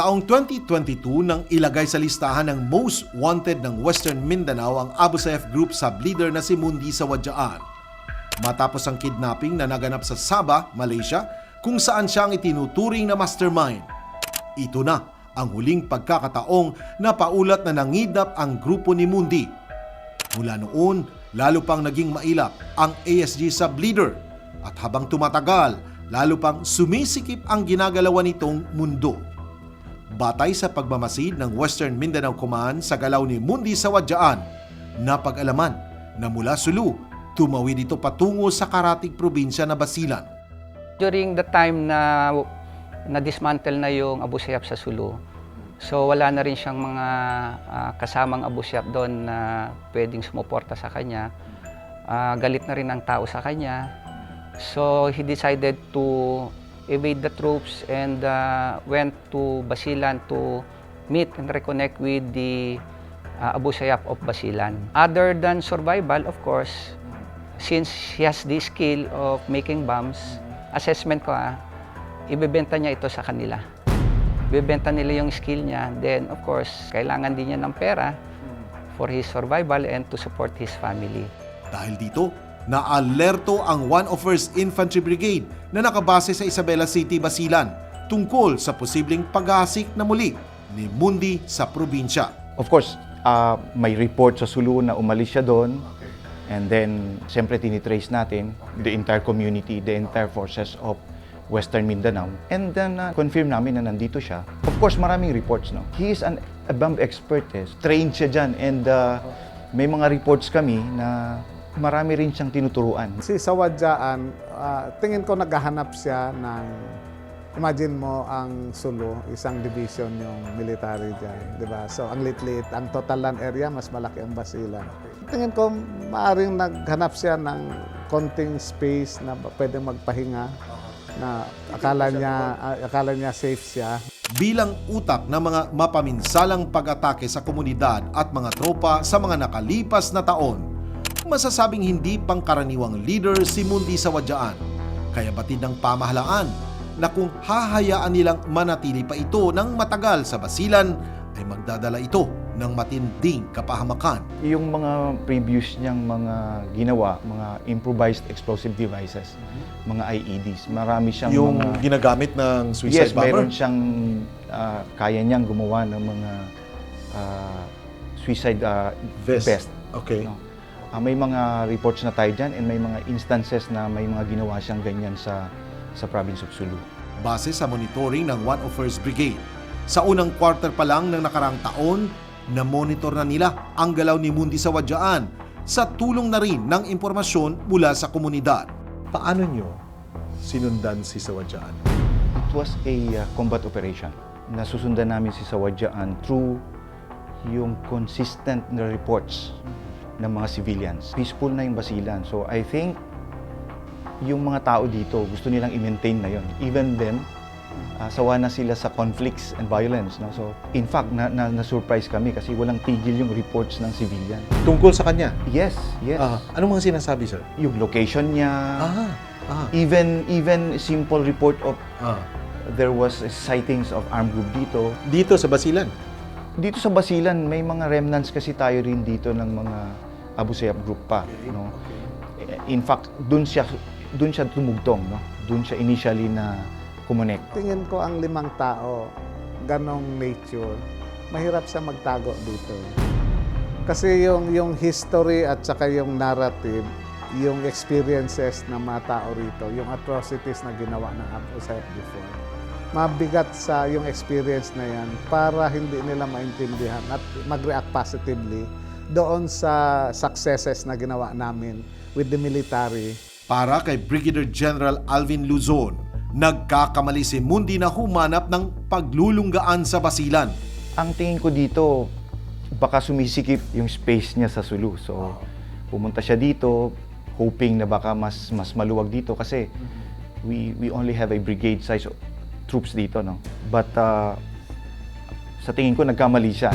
Taong 2022 nang ilagay sa listahan ng most wanted ng Western Mindanao ang Abu Sayyaf Group sub-leader na si Mundi Sawadyaan. Matapos ang kidnapping na naganap sa Sabah, Malaysia, kung saan siya ang itinuturing na mastermind. Ito na ang huling pagkakataong na paulat na nangidap ang grupo ni Mundi. Mula noon, lalo pang naging mailap ang ASG sub-leader at habang tumatagal, lalo pang sumisikip ang ginagalawan nitong mundo. Batay sa pagmamasid ng Western Mindanao Command sa galaw ni Mundi Sawadyaan, napag-alaman na mula Sulu, tumawid ito patungo sa karatig probinsya na Basilan. During the time na na-dismantle na yung Abu Sayyaf sa Sulu, so wala na rin siyang mga ah, kasamang Abu Sayyaf doon na pwedeng sumuporta sa kanya. Ah, galit na rin ang tao sa kanya. So he decided to evade the troops and ah, went to Basilan to meet and reconnect with the ah, Abu Sayyaf of Basilan. Other than survival, of course, since he has the skill of making bombs, assessment ko ah, ibebenta niya ito sa kanila. Ibebenta nila yung skill niya. Then, of course, kailangan din niya ng pera for his survival and to support his family. Dahil dito, naalerto ang 101st Infantry Brigade na nakabase sa Isabela City, Basilan tungkol sa posibleng paghasik na muli ni Mundi sa probinsya. Of course, ah, may report sa Sulu na umalis siya doon. And then, siyempre tinitrace natin the entire community, the entire forces of Western Mindanao. And then, ah, confirm namin na nandito siya. Of course, maraming reports, no? He is an, a bomb expert, eh. Trained siya dyan. And ah, may mga reports kami na marami rin siyang tinuturuan. Si Sawadyaan, ah, tingin ko naghahanap siya ng, imagine mo ang Sulu, isang division yung military dyan, di ba? So ang lit-lit, ang total land area, mas malaki ang Basilan. Tingin ko, maaring naghanap siya ng konting space na pwedeng magpahinga, na akala niya, akala niya safe siya. bilang utak ng mga mapaminsalang pag-atake sa komunidad at mga tropa sa mga nakalipas na taon, masasabing hindi pangkaraniwang leader si Mundi Sawadyaan. Kaya batid ng pamahalaan na kung hahayaan nilang manatili pa ito ng matagal sa basilan, ay magdadala ito ng matinding kapahamakan. Yung mga previous niyang mga ginawa, mga improvised explosive devices, mga IEDs, marami siyang Yung mga... ginagamit ng suicide yes, bomber? meron siyang ah, kaya niyang gumawa ng mga ah, suicide ah, Vest. vest. Okay. No? Ah, may mga reports na tayo dyan and may mga instances na may mga ginawa siyang ganyan sa sa province of Sulu. base sa monitoring ng 101st Brigade. Sa unang quarter pa lang ng nakarang taon, na-monitor na nila ang galaw ni Mundi sa Wadyaan sa tulong na rin ng impormasyon mula sa komunidad. Paano nyo sinundan si Sawadyaan? It was a uh, combat operation. Nasusundan namin si Sawadyaan through yung consistent na reports ng mga civilians. Peaceful na yung Basilan. So I think yung mga tao dito gusto nilang i-maintain na yon. Even them, uh, sawa na sila sa conflicts and violence. No? So in fact, na, na, na-surprise kami kasi walang tigil yung reports ng civilian. Tungkol sa kanya? Yes, yes. Ah, anong mga sinasabi, sir? yung location niya, Ah, ah, even even simple report of ah. there was sightings of armed group dito. Dito sa Basilan? Dito sa Basilan, may mga remnants kasi tayo rin dito ng mga Abu Sayyaf group pa, no. In fact, doon siya doon siya tumugtong, no. Doon siya initially na kumonek. Tingin ko ang limang tao, ganong nature, mahirap siya magtago dito. Kasi yung, yung history at saka yung narrative, yung experiences ng mga tao rito, yung atrocities na ginawa ng Abu Sayyaf before, mabigat sa yung experience na yan para hindi nila maintindihan at mag-react positively doon sa successes na ginawa namin with the military Para kay Brigadier General Alvin Luzon, nagkakamali si Mundi na humanap ng paglulunggaan sa Basilan. Ang tingin ko dito, baka sumisikip yung space niya sa Sulu. So, pumunta siya dito, hoping na baka mas mas maluwag dito kasi we we only have a brigade size of troops dito, no. But uh, sa tingin ko nagkamali siya.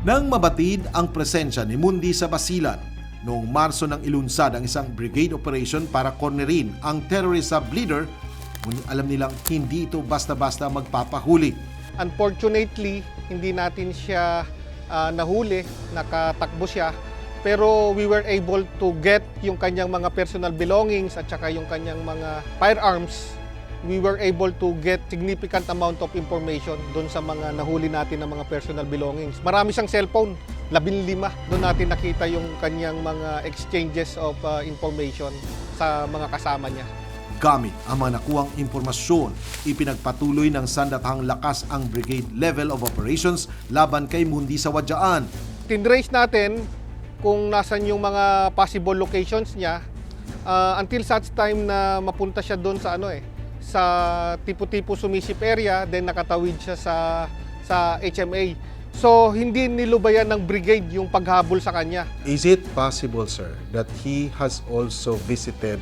Nang mabatid ang presensya ni Mundi sa Basilan, noong Marso nang ilunsad ang isang brigade operation para cornerin ang terrorist sub-leader, ngunit alam nilang hindi ito basta-basta magpapahuli. Unfortunately, hindi natin siya ah, nahuli, nakatakbo siya. Pero we were able to get yung kanyang mga personal belongings at saka yung kanyang mga firearms. We were able to get significant amount of information doon sa mga nahuli natin ng mga personal belongings. Marami siyang cellphone, labing lima. Doon natin nakita yung kanyang mga exchanges of ah, information sa mga kasama niya. Gamit ang mga nakuhang impormasyon, ipinagpatuloy ng sandatahang lakas ang brigade level of operations laban kay Mundi sa Wadyaan. tinrace natin kung nasan yung mga possible locations niya uh, until such time na mapunta siya doon sa ano eh sa tipo-tipo sumisip area then nakatawid siya sa sa HMA. So hindi nilubayan ng brigade yung paghabol sa kanya. Is it possible, sir, that he has also visited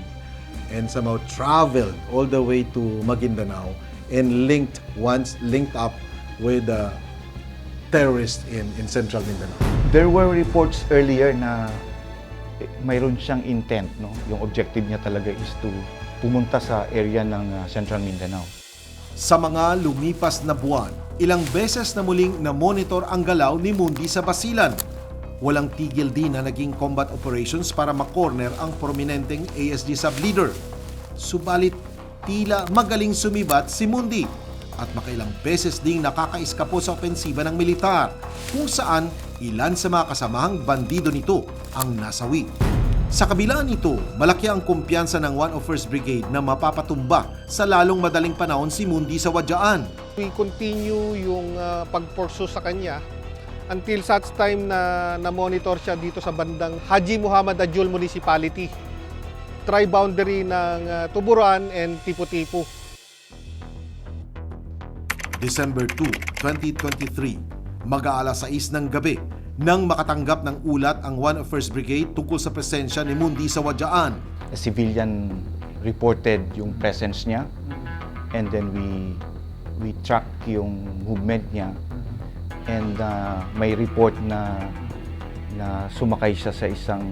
and somehow traveled all the way to Maguindanao and linked once linked up with the terrorists in, in central Mindanao? There were reports earlier na mayroon siyang intent, no? Yung objective niya talaga is to pumunta sa area ng ah, Central Mindanao. Sa mga lumipas na buwan, ilang beses na muling na-monitor ang galaw ni Mundi sa Basilan. Walang tigil din na naging combat operations para makorner ang prominenteng ASG sub-leader. Subalit, tila magaling sumibat si Mundi at makailang beses ding nakakaiskapo sa opensiba ng militar kung saan ilan sa mga kasamahang bandido nito ang nasawi. Sa kabila nito, malaki ang kumpiyansa ng 101st Brigade na mapapatumba sa lalong madaling panahon si Mundi sa Wadyaan. We continue yung uh, pagporso sa kanya until such time na na-monitor siya dito sa bandang Haji Muhammad Ajul Municipality. Tri-boundary ng uh, Tuburan and Tipo-Tipo. December 2, 2023, mag-aalas 6 ng gabi nang makatanggap ng ulat ang 101st Brigade tungkol sa presensya ni Mundi sa Wadyaan. A civilian reported yung presence niya and then we we track yung movement niya and ah, may report na na sumakay siya sa isang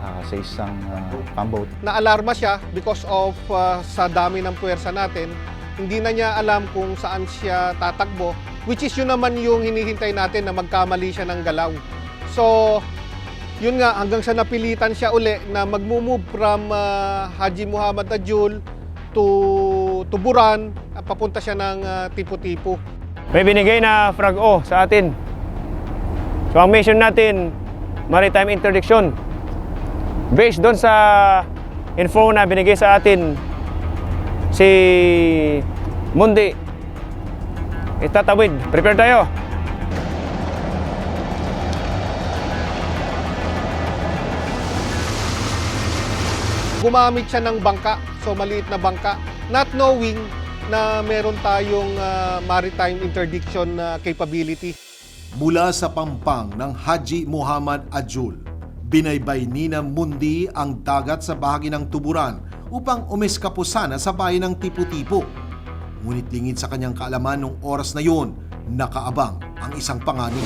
ah, sa isang ah, pamboat Na-alarma siya because of uh, sa dami ng puwersa natin. Hindi na niya alam kung saan siya tatakbo, which is yun naman yung hinihintay natin na magkamali siya ng galaw. So, yun nga, hanggang sa napilitan siya uli na magmumove from uh, Haji Muhammad Ajul to Tuburan, papunta siya ng uh, Tipo-Tipo. May binigay na frag O sa atin. So ang mission natin, maritime interdiction. Based doon sa info na binigay sa atin si Mundi. Itatawid. Prepare tayo. gumamit siya ng bangka, so maliit na bangka, not knowing na meron tayong ah, maritime interdiction na capability. Mula sa pampang ng Haji Muhammad Ajul, binaybay ni na Mundi ang dagat sa bahagi ng tuburan upang umiskapo sana sa bayan ng Tipo-Tipo. Ngunit lingid sa kanyang kaalaman nung oras na yun, nakaabang ang isang panganib.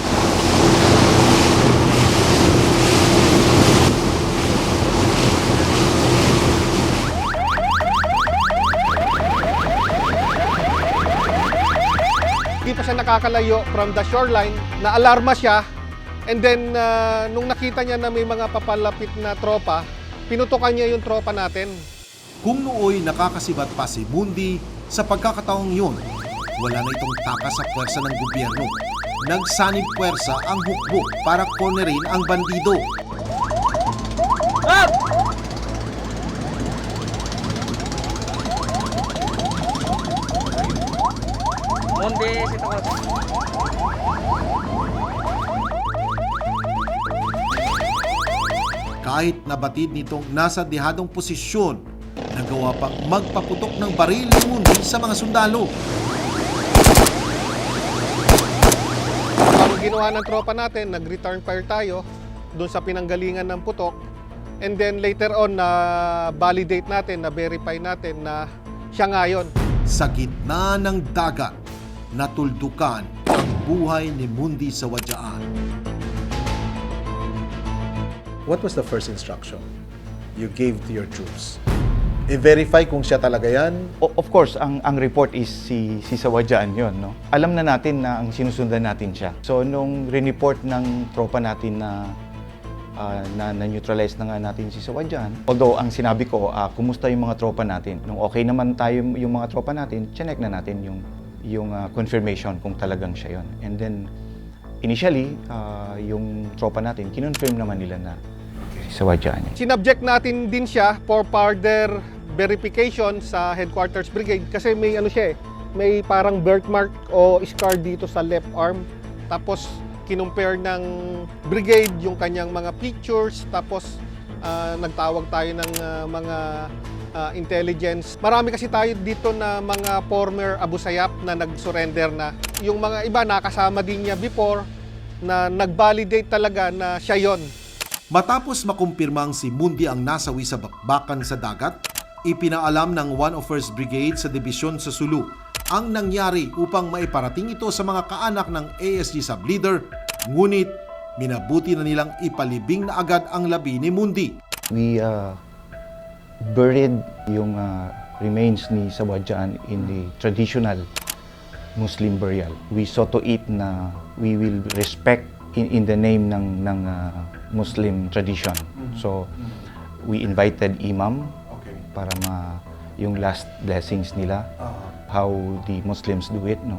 Hindi siya nakakalayo from the shoreline, na-alarma siya, and then ah, nung nakita niya na may mga papalapit na tropa, pinutukan niya yung tropa natin. Kung nooy nakakasibat pa si Mundi, sa pagkakataong yun, wala na itong takas sa puwersa ng gobyerno. Nagsanib puwersa ang hukbo para cornerin ang bandido. Mundi, sito Kahit nabatid nitong nasa dihadong posisyon, nagawa pang magpaputok ng baril ni Mundi sa mga sundalo. Ang ginawa ng tropa natin, nag-return fire tayo doon sa pinanggalingan ng putok. And then later on, na validate natin, na verify natin na siya nga yun. Sa gitna ng dagat, natuldukan ang buhay ni Mundi sa Wadyaan. What was the first instruction you gave to your troops? I-verify kung siya talaga yan? O- of course, ang ang report is si si Sawadjaan 'yon, no. Alam na natin na ang sinusundan natin siya. So nung report ng tropa natin na ah, na, na-neutralize na nga natin si Sawadjaan. Although ang sinabi ko, ah, kumusta yung mga tropa natin? Nung okay naman tayo yung mga tropa natin, check na natin yung yung ah, confirmation kung talagang siya 'yon. And then initially, ah, yung tropa natin, kinonfirm naman nila na si Sawadjaan. yun. Sinubject natin din siya for further verification sa headquarters brigade kasi may ano siya eh, may parang birthmark o scar dito sa left arm. Tapos kinumpare ng brigade yung kanyang mga pictures tapos ah, nagtawag tayo ng ah, mga ah, intelligence. Marami kasi tayo dito na mga former Abu Sayyaf na nag-surrender na. Yung mga iba nakasama din niya before na nag-validate talaga na siya yon. Matapos makumpirmang si Mundi ang nasawi sa bakbakan sa dagat, ipinaalam ng 101st Brigade sa Dibisyon sa Sulu ang nangyari upang maiparating ito sa mga kaanak ng ASG sub-leader, ngunit minabuti na nilang ipalibing na agad ang labi ni Mundi. We uh, buried yung uh, remains ni Sawadjaan in the traditional Muslim burial. We saw to it na we will respect in, in the name ng, ng uh, Muslim tradition. So, we invited imam para ma yung last blessings nila, how the Muslims do it. No?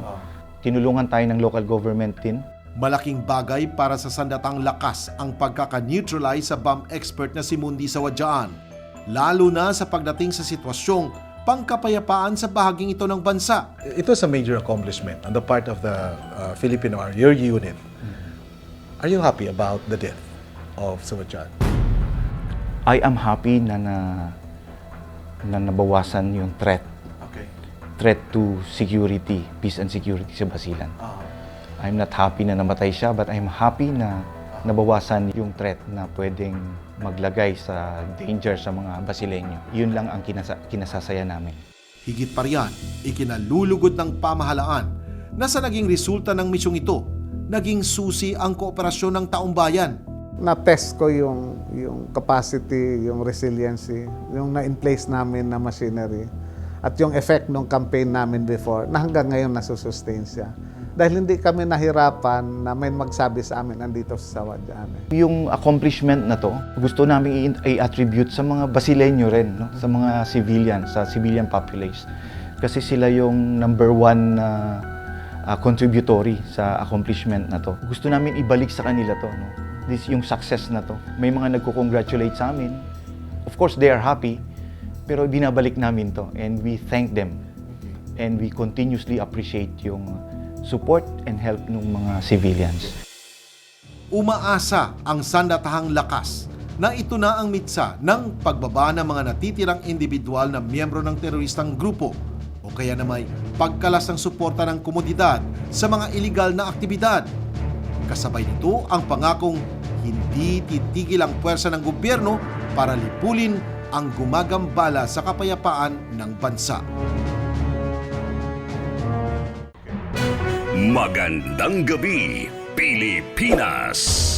Tinulungan tayo ng local government din Malaking bagay para sa sandatang lakas ang pagkaka-neutralize sa bomb expert na si Mundi Sawadjaan, lalo na sa pagdating sa sitwasyong pangkapayapaan sa bahaging ito ng bansa. It was a major accomplishment on the part of the uh, Filipino Army, your unit. Are you happy about the death of Sawadjan? I am happy na na, na nabawasan yung threat Okay. threat to security, peace and security sa Basilan. I'm not happy na namatay siya, but I'm happy na nabawasan yung threat na pwedeng maglagay sa danger sa mga Basileño. Yun lang ang kinasa- kinasasaya namin. Higit pa riyan, ikinalulugod ng pamahalaan na sa naging resulta ng misyong ito, naging susi ang kooperasyon ng taong bayan. Na-test ko yung, yung capacity, yung resiliency, yung na-in place namin na machinery at yung effect ng campaign namin before na hanggang ngayon nasusustain siya. Dahil hindi kami nahirapan na may magsabi sa amin andito sa Sawadjaan. Eh. Yung accomplishment na to, gusto namin i-attribute sa mga Basileño rin, no? sa mga civilian, sa civilian populace. Kasi sila yung number one na ah, contributory sa accomplishment na to. Gusto namin ibalik sa kanila to. No? This yung success na to. May mga nagko-congratulate sa amin. Of course, they are happy, pero binabalik namin to and we thank them. And we continuously appreciate yung support and help ng mga civilians. Umaasa ang sandatahang lakas na ito na ang mitsa ng pagbaba ng mga natitirang individual na miyembro ng teroristang grupo o kaya na pagkalas ng suporta ng komunidad sa mga iligal na aktibidad. Kasabay nito ang pangakong hindi titigil ang puwersa ng gobyerno para lipulin ang gumagambala sa kapayapaan ng bansa. Magandang gabi, Pilipinas!